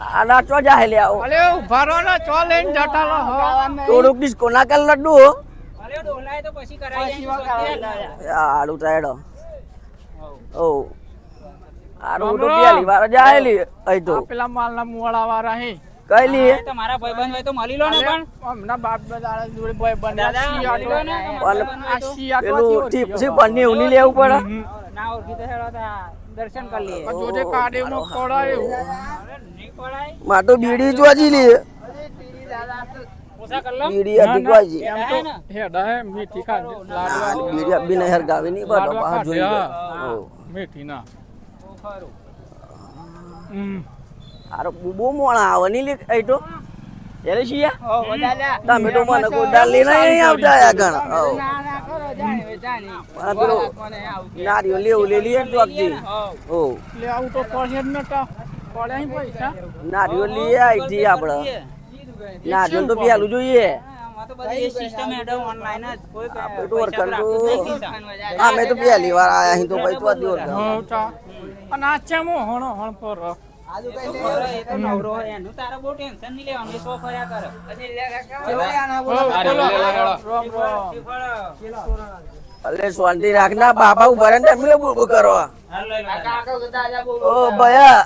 આ નાચો જાય લે આવો? અલે ઊભા રહો ને ચો લઈને જતા લો હો. થોડુંક ડિસ્કો ના કર લડ્ડુ અલે ડોલાય તો પછી કરાઈ જાય આડું ટાયડો ઓ આડું તો પેલી વાર જાહે લી અહીં તો. પેલા પેલા માલના મુવાળા વાળા હે. કઈ લી તો મારા ભાઈબંધ હોય તો મળી લો ને પણ. હમણાં બાપ દાદા જોડે ભાઈબંધ બને દાદા, લો ને. પણ આ શિયાળો પેલું ટીપ છે પણ ને ઉની લેવું પડે. ના ઓળખી તો હેડો તા દર્શન કરી લઈએ. જોજે કાડે નો કોડા એવું. માં તો બીડી જોજી લી. બીડી અઢી વાજી એમ તો હેડા હે મીઠી ખાધી લાડવા બીડી બી નહીં હરગાવી નહીં બરાબર લાડવા બહાર જોઈ લે. હા. મીઠી ના. આરો બહુ મોણા આવે નહીં લે અહીં તો. શિયા. ઓ દાદા. તમે તો મને કોઈ દાલ લઈને નહીં આવતા આયા ગણ ઓ ના ના કરો જાણે જાણે. આ પેલો કોને આવું નારીઓ લેવું લે લીએ ચોકજી ઓ લે આવું તો પડે જ નતા નારીઓ લઈએ આઈથી આપણે નારીઓ તો પેલું જોઈએ તો. અમે પહેલી વાર આયા અહીં તો ભાઈ તો જ ઓળખાણ. હો આ ચેમો હણો હણ પર તો ખરો, એ તો નવરો હોય એનું તારે બહુ ટેન્શન નહીં લેવાનું એ સો ફર્યા કરે હો, બોલો. રોમ રોમ. અલે શાંતિ રાખના બાપા ઊભા રહે ને કરવા હાલ ઓ ભયા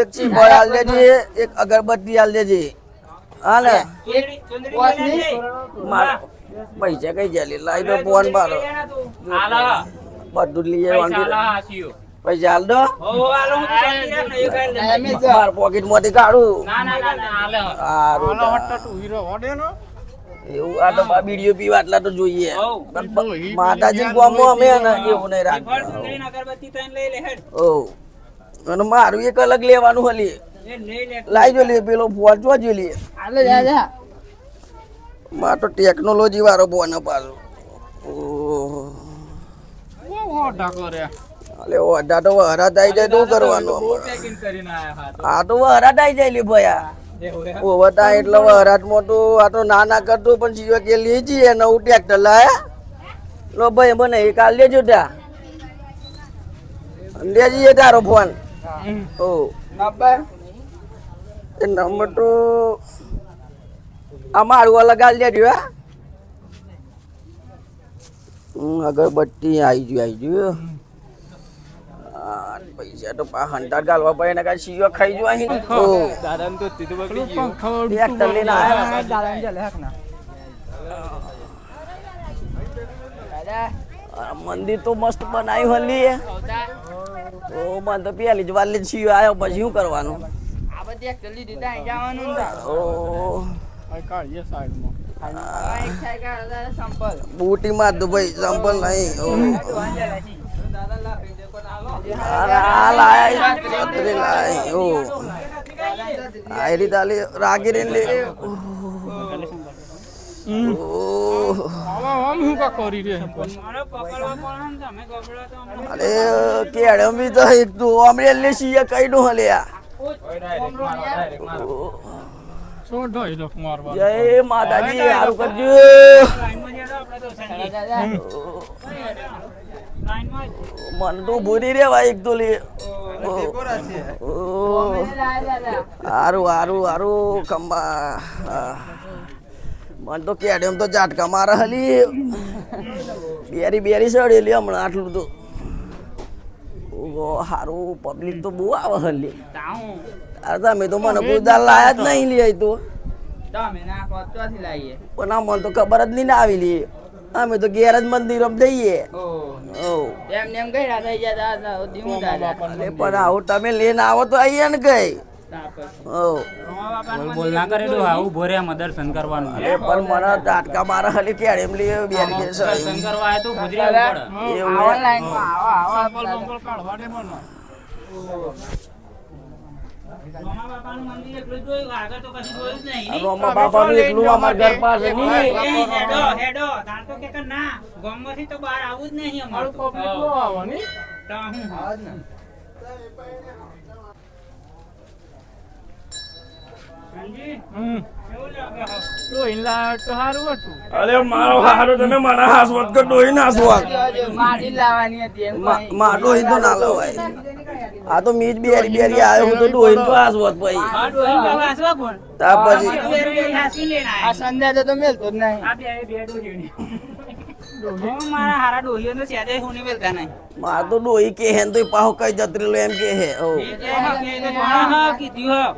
એક ચીપોય હાલ દેજે એક અગરબત્તી હાલ? દેજે હા ને? પૈસા કઈ જાય લાઈ દો ફોન મારો. બધું લઈ પૈસા જવાનું હાલો, પૈસા હાલ દો. માર પોકેટમાંથી કાઢું. એવું આ તો બા બીડીઓ પીવા એટલા તો જોઈએ માતાજી ગોમો અમે એવું નહીં રાખતા. ઓ અને મારું એક અલગ લેવાનું હલી. લાઈ જો લે પેલો ફોન જો જો લે માં તો ટેકનોલોજી વાળો ફોન પાછો ઓહ. અલે ઓઢા તો હરાત આવી જાય તો શું કરવાનું અમારે? પેકિંગ કરીને આયા હા. આ તો હરાત આવી જાય લે ભયા હે? એટલે હરાટ તો આ તો નાના કરતું પણ જીવો કે લેજી જઈએ નવું ટ્રેક્ટર લાયા. લો ભાઈ મને એ કાલ લેજો ત્યાં. લેજી તારો ફોન. ઓ. નંબર તો આ મારું અલગ આલ દેજો હા. અગરબત્તી આવી ગયું આવી ગયું. આ પૈસા તો પા હંટાર ગાલવા પડે ને કાંઈ શીયો ખાઈ જો અહીં આયા મંદિર તો મસ્ત બનાવ્યું હલી ઓ મને તો પેલી જ વાલી જ આવ્યો પછી શું કરવાનું સંપલ નહીં આ આ લાય છત્રી લાય ઓ આયરી તાલી રાગી રે લે ઓ હવે આમ હું કા કરી રે મારે ગભરો તો હમણાં. અરે કેડમ બી તો એક તું અમે લે. શીએ કઈ નું હલે જય માતાજી સારું કરજો. તો ભૂરી રેવા એક તો લે હારું હારું હારું હા. મને તો કેડમ તો ઝાટકા મારે હલી. બેરી બેરી સડેલી હમણાં આટલું તો. હારું પબ્લિક તો બહુ આવે હલી. અરે તમે તો મને દાલ લાયા જ નહીં લે તો. પણ મને તો ખબર જ નહીં ને આવી લે અમે તો ઘેર જ. એમને એમ ગયડા થઈ ગયા દાદા. અરે પણ આવું તમે લઈને આવો તો અહીંયા ને ગઈ બોલ ના કરેલું આવું ભોરે દર્શન કરવાનું અરે પણ મને ટાટકા મારા ખાલી કેડ એમ લે બેરી દર્શન કરવા તો ગુજરી કાઢવા દે મને રોમા બાપાનું મંદિર એકલું જ આગળ તો કશું જોયું જ નહીં, નહીં? રોમા બાપાનું એકલું અમારા ઘર પાસે નહીં હેડો, હેડો. તાર તો કે કે ના, ગામમાંથી તો બહાર આવું જ નહીં અમારું પબ્લિક બહુ આવે તો હું. હમ ડોહીને લાવ્યો તો સારું હતું અરે મારો હારો તમે મને હાસવત કર ડોહી ના હાસવત મારી લાવવાની હતી એમ મા- ડોહી તો ના લવાય. આ તો મીજ બેરી બેરી આવ્યો હું તો ડોહી તો હાસવત ભાઈ. તો પછી આ સંધ્યા તો મેલતો જ નહીં. આ બે બે ડોહીઓની. હું મારા હારા ડોહીઓને સહેજે હુંની મેલતા નહીં. માર તો ડોહી કે હે તો પાહો કઈ જતરી લો એમ કે હે ઓ એ જે તો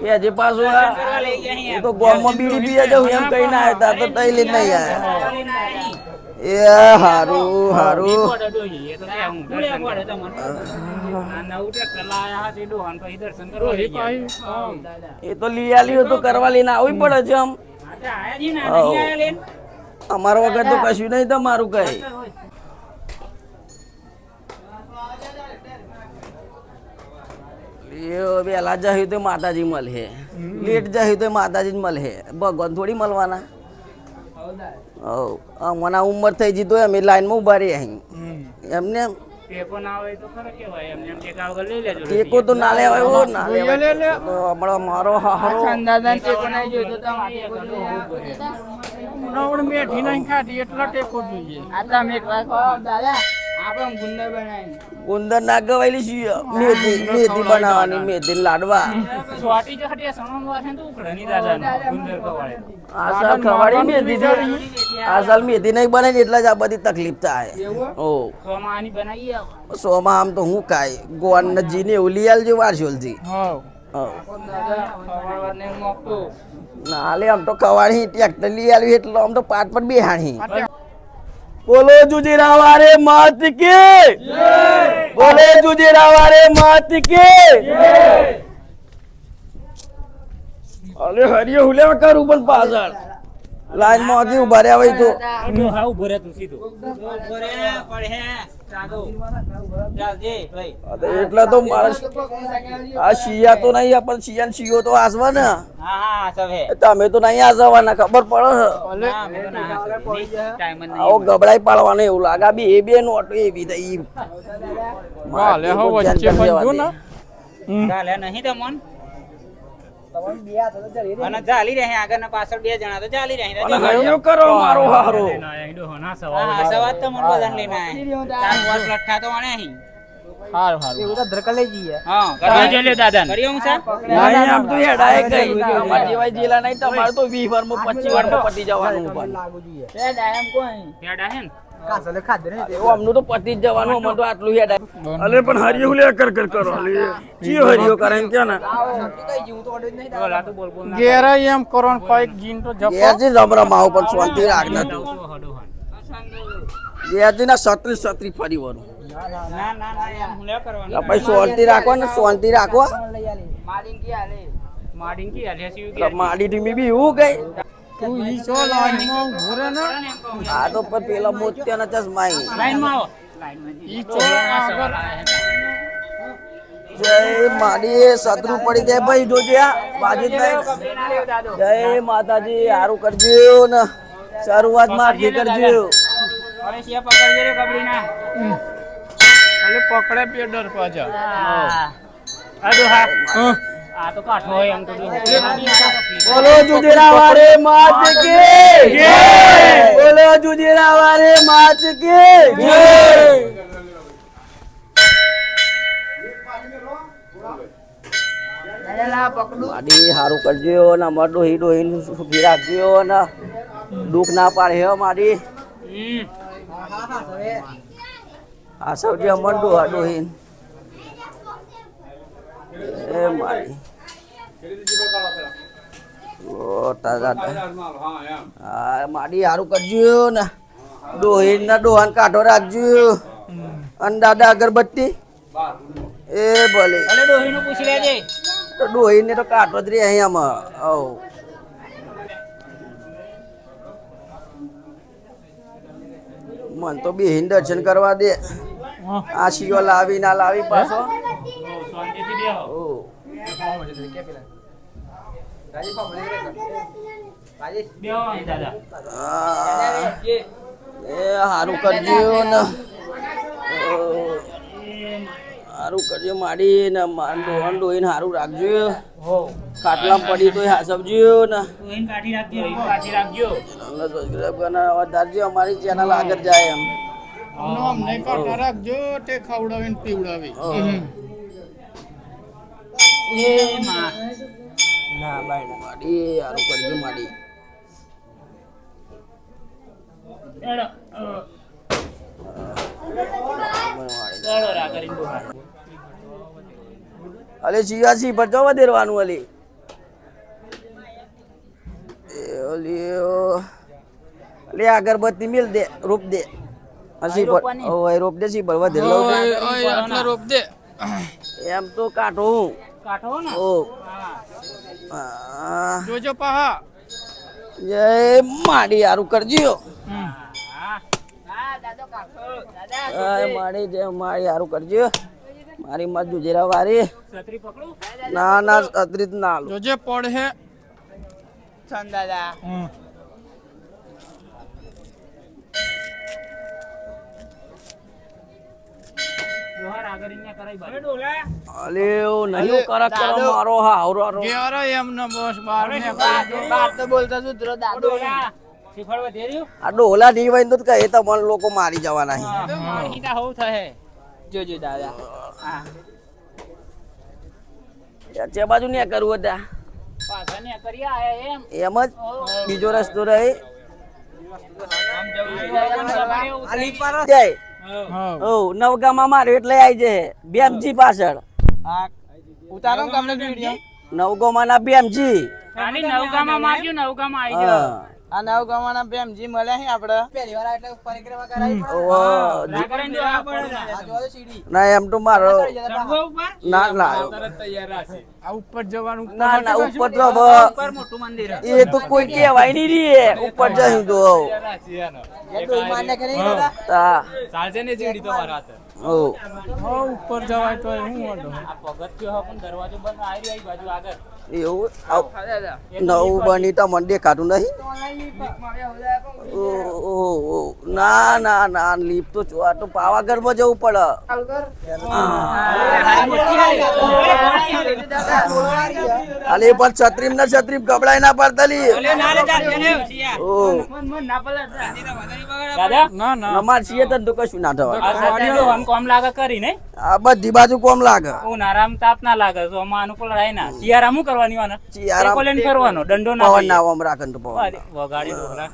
લીયા પાછો અહીં તો બીડી પીએ એમ કઈ ના આવ્યા તઈ નહીં આયા. એ હારું હારું. એ કરવા લઈ ગયા. તો લઈ આલ્યું તો કરવા લઈને આવવી પડે છે આમ આયા જી ને, આયા. અમારા વગર તો કશું નહીં તમારું કઈ. વહેલા જયું તો માતાજી મળે લેટ જયું તો માતાજી જ મળે ભગવાન થોડી મળવાના. હવ મને ઉંમર થઈ જતો તો અમે લાઈનમાં ઊભા રહી અહીં એમને એમ ટેકો ના હોય તો ખરો કેવાય એમને ટેકા વગર લઈ લેજો ટેકો તો ના લેવાય હો ના લે, લે, લેવાય હમણાં મારો હારો ટેકો તો મેઠી નહીં ખાધી એટલો ટેકો જોઈએ. આ તમે એક વાર દાદા. આપણે ગુંદર ના ગવાયેલી છીએ મેથી મેથી બનાવવાની મેથી લાડવા. સ્વાટી જો હટિયા સણો વાસે તો ઉખડે ની દાદા ગુંદર કવાળે આ સાલ ખવાડી મેથી છે મેથી નહીં બને એટલે જ આ બધી તકલીફ થાય. ઓ સોમાં આમ તો હું કાય ગોવાન ને જીને એવું લઈ આવજો મોકલું. ના લે આમ તો ખવાડી ટ્રેક્ટર લઈ આવ્યું એટલે આમ તો પાટ પર બેહાણી. બોલો જુજીરા વારે માત કે બોલે જુજીરા વારે માત કે અરે હરિયો હુલે કરું પણ પાછળ. લાઈનમાં હજી ઊભા રહ્યા હોય તો. તો હા ઊભો રહે તું સીધો. હા એટલે તો આ શિયા તો નહીં આપણ શિયા શિયો તો આસવા ને હા હા હે તમે તો નહીં આસવાના ખબર પડે આવો ગબડાઈ પાડવાનું એવું લાગે. બી એ બે નોટ એવી થઈ વાલે હો વચ્ચે પણ જો ને. ચાલે નહીં તો મન. અને ચાલી રહે આગળ ને પાછળ બે જણા તો ચાલી રહે અને હરિયો કરો મારો હારો. હા સવાજ તો મન બધાને લઈને આયા. ચાર લઠ્ઠા તો આણે અહીં. હારું હારું. હા કરીએ જો દાદા. કરીએ હું સર? નહીં આમ તો હેડાય કઈ અમાર જેવાય જેલા નહીં તમારે તો 20 વારમાં 25 વારમાં પતી જવાનું પણ હેડા હે ને. એવું અમનું તો પતી જ જવાનું અમને તો આટલું હેડ અલે પણ હરિયો લે કર કર કરો અલે. જી હરિયો કરે એમ કે ને. બોલ આ તો બોલ બોલ ના એમ કરો ને કોઈક જીન તો જપો. ગેરજી રમરમ માવ પર શાંતિ રાખ ના તું. ગેરજી ના સત્રી સત્રી ફરી વરું ના ના ના એમ હું લે કરવાનું ભાઈ શાંતિ રાખો ને શાંતિ રાખો. માડીન કી એટલે માડી ટીમી બી એવું ગઈ. તું ઈ છો લાઈનમાં રહે ને. આ તો પર પેલા મોતિયાના ચશ્મા ઈ. લાઈનમાં આવો. લાઈનમાં ઈ છો આગળ. જય માડી શત્રુ પડી જાય ભાઈ જોજે આ બાજુ જય માતાજી સારું કરજો ને. શરૂઆત મારથી કરજો. અરે સિયા પકડજો રે કબડી ના અલે પકડે પેડર પાછા. અડો હા. આ તો કાઠો હોય એમ તો બોલો જુજેરા માત કે જય. બોલો જુજેરા માત કે જય. માડી હારું કરજો ને અમાર ડોહી ડોહી સુખી રાખજો ને. દુઃખ ના પાડે હો આ સૌથી અમર ડોહા ડોહી માડી ઓ હા માડી હારું કરજો ને ડોહી ના. ડોહાન કાઢો રાખજો અને દાદા અગરબત્તી. એ ભલે. અલે ડોહી નું પૂછી લેજે. તો ડોહી ને તો કાઢો જ રે અહીંયામાં. ઓ મન તો બેહીન દર્શન કરવા દે. આ શિયો લાવી ના લાવી પાછો. શાંતિથી બેહો. હારું કરજો ને હારું કરજો માડી ને ડોહન ડોહીને હારું રાખજો હો. ખાટલા પડી તો હાસબજો ને કાઢી રાખજો કાઢી રાખજો ચેનલને સબસ્ક્રાઇબ કરીને વધારજો અમારી ચેનલ આગળ જાય એમ નામ નહીં કાઢતા રાખજો તે ખવડાવીને પીવડાવી. એ માં ના બાય માડી હારું કરજો માડી એડો એડો રા કરીને ડોહા અલે સિયાસી પર જવા દેવાનું અલી. એ ઓલી ઓ. અલે અગરબત્તી મિલ દે રૂપ દે. હસી પર ઓય રૂપ દે સી પર વધે લો. આટલા રોપ દે. એમ તો કાઢો. હું કાઢો ને. ઓ. જોજો પાહા. જય માડી હારું કરજો. માડી જય માડી હારું કરજો. મારી માં જુજેરા વારી. ના ના અતરીત ના. જોજે પડ હે. દાદા. ડોલા. નહીં કરક કરો મારો હાવરો હારો. ઘેર એમને બસ બાર ને ડોલા. શીખવાડવા દે રહ્યું? આ ડોલા નહીં હોય તો કહે તો મને લોકો મારી જવાના છે. હોવ થહે જોજો દાદા. યાર, જે બાજુ ને કરવું હતા પાછા ને કરી એમ. એમ જ. બીજો રસ્તો રહે. જાય. ઓ નવગામાં માર્યો એટલે આવી જાય બેમજી પાછળ. ઉતારો તમને વિડિયો નવગામાં ના બેમજી. ખાલી નવગામાં મારજો નવગામાં આવી ગયો. આ નવ ગવાના બેમજી મળ્યા હે આપણે પહેલી વાર એટલે પરિક્રમા કરાવી પડે. ના એમ તો મારો ના ના. આ ઉપર જવાનું ના ના ઉપર તો ઉપર મોટું મંદિર એ તો કોઈ કહેવાય નહીં રે ઉપર જઈ તો તા ઓ ઉપર જવાય તો હું વાંધો આ પગથિયો હે પણ દરવાજો બંધ આવી રહ્યો બાજુ આગળ. એવું. નવું બની તો મને દેખાતું નહીં. ઓ, ઓ, ઓ. ના ના ના લીપ તો આ તો પાવાગઢમાં જવું પડે. અલે પણ છત્રીમ ને છત્રીમ ગબડાઈ ના પડતલી ઓ દાદા? ના ના. અમાર છીએ તને તો કશું ના થવા આમ કોમ લાગે કરી ને આ બધી બાજુ કોમ લાગે. ઉનાળામાં તાપ ના લાગે તો અમારું અનુકૂળ રહે ના. શિયાળા શું કરવાની વાના? શિયાળા- લઈને ફરવાનો દંડો ના પવન ના ખાઈએ. આમ તો પવન વગાડી ડોહલા.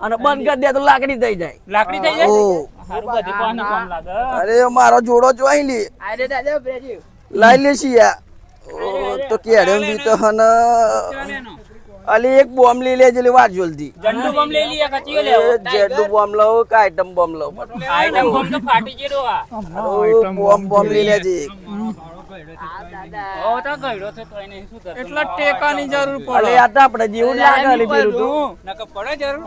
અને બંધ કરી દે તો લાકડી થઈ જાય. લાકડી થઈ જાય? ઓ. હારું બધી કોનું કોમ અરે મારો જોડો જોઈ લી. લઈ લે શિયા તો કેડે બી તો હન અલી એક બોમ્બ લઈ લેજે લે વાત જલ્દી. જંડુ બોમ્બ લઈ લે કચીઓ લે એ બોમ્બ લઉં કે આઈટમ બોમ્બ લઉં. આઈટમ બોમ્બ તો ફાટી ગયેલો આ. બોમ્બ બોમ્બ લઈ લેજે ઓ તો ગયડો છે તો એને શું કરતો એટલા ટેકાની જરૂર પડે. આ તો આપણે જેવું લાગે અલી તું નકર પડે જરૂર.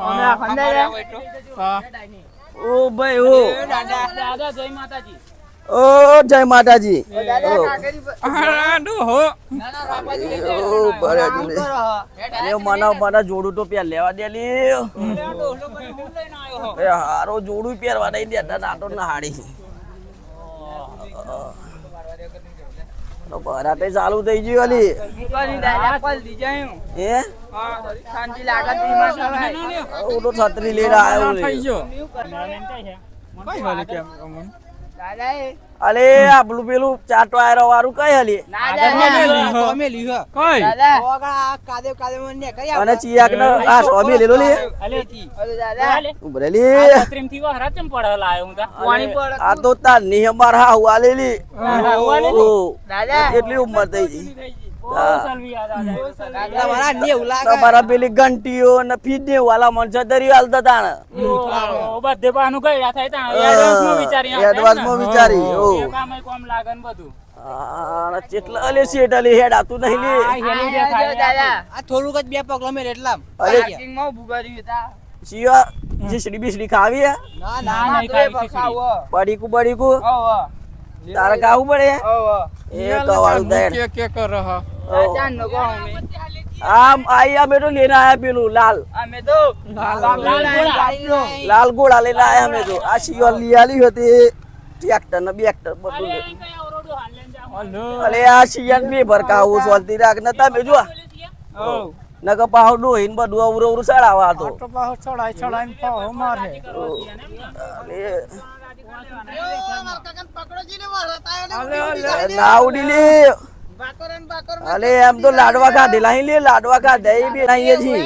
હા. ઓ ભાઈ ઓ. દાદા. જય માતાજી. ઓ જય માતાજી. જોડું તો પેર લેવા દે લે એ હારો જોડું પહેરવા નહીં દેતા નાટો ના હાડી તો બરાતે ચાલુ થઈ ગયું અલી. હે? હું તો છત્રી લઈને આવ્યો ના આ લે. ગયો કઈ હાલે? કેમ અમન અલે આપણું પેલું ચાટ વાયરો વાળું કઈ? હલી કઈ અને ચિયાક ને આ સોબી લેલો લે. અલે અલે ઉભરે લે. છત્રીમથી વહરા ચમ પડે લાયો હું તા. આ તો તારની અમાર હા હુઆ લેલી હુઆ કેટલી ઉંમર થઈ ગઈ. દાદા તમારા પેલી ઘંટીઓ ને ફીડે વાલા મનસો દરી હાલતા તા બધે બાનું ગયડા થાય તા એડવાન્સમાં વિચારી એડવાન્સમાં વિચારી ઓ એ કોમ લાગે બધું ચેટલા અલે શેટ અલે હેડ આતું નહીં લે આ થોડુંક જ બે પગલા મેં એટલા અરે શિયા જીસડી બીસડી ખાવી હે ના ના નહીં ખાવી પડીકુ તારે ખાવું પડે એ કવાળું દે કે કે કર રહા આયા પેલું લાલ. લાલ ગોળા. લાલ ગોળા. લઈને આયા અમે તો. આ શિયો લઈ હતી. ટ્રેક્ટર ને બેક્ટર બધું લે. અલે આ શિયાન બે ભરકાવું સોલતી રાખ. ને તમે જો નકર પાહો ડોહીન બધું અવરું અવરું હતો. તો પાહો મારે. હાલે હાલે. અરે એમ તો લાડવા ખાધેલા અહીં લે લાડવા ખાધા એ બી અહીં છી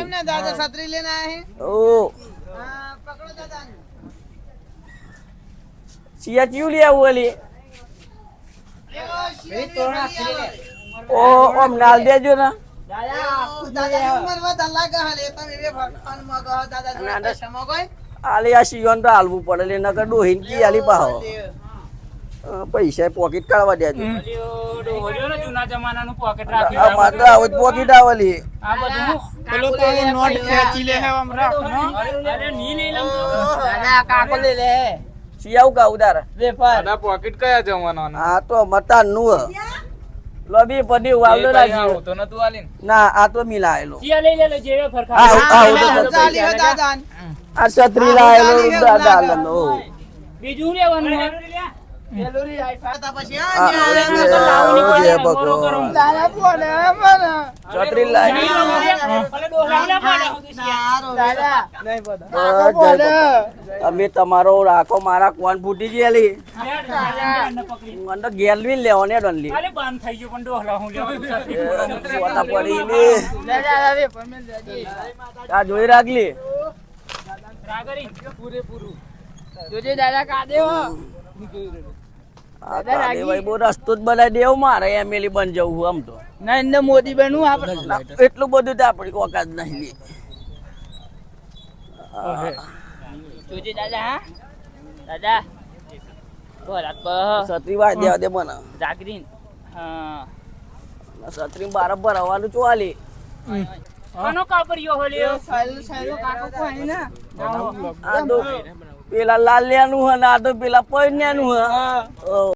ઓ. સિયા ચિયું લે આવું અલી? ઓ ઓમ નાલ દેજો ને. આલે આ શિયોન તો હાલવું પડે લે નકર ડોહીન આલી પાહો. અ, પૈસા પોકેટ કાઢવા દેજો. જૂના જમાનાનું પોકેટ આ રાખ્યું. માત્ર આવું પોકેટ આવેલી. આ બધું પેલો તો નોટ ખેંચી લે હે આમ રાખ ને અરે ની લઈ લઉં તો. સિયાવ કા ઉદાર દાદા પોકેટ કયા જવાનો આ તો મતા નું લોબી પડી વાવલો રાજી તો ન તું આલી ના આ તો મિલાયેલો સિયા લઈ લે લે જેવે ફરખા. આ આ આ છત્રી લાયલો દાદા લનો બીજું લેવાનું? અમે તમારો રાખો મારા કોણ ફૂટી ગયેલી? મને તો ગેલવી લેવાને ડનલી. અરે બંધ થઈ ગયું પણ ડોહલા હું લેવાનું સોટા પડી ને. આ જોઈ રાખલી? રાગરી. આ કાદેભાઈ બહુ રસ્તો જ બનાવી દેવ મારે એમએલએ બન જવું આમ તો. નરેન્દ્ર મોદી બનવું આપણે એટલું બધું તો આપણી ઓકાત નહીં જોજે દાદા હા? દાદા. છત્રી વાય દેવા દે મને. જાગરીન. હા. છત્રી બાર ભરવાનું ચોલી આનો કાપરિયો હોલ્યો આ તો પેલા લાલ્યાનું હે ને આ તો પેલા પૈન્યાનું હે. ઓ.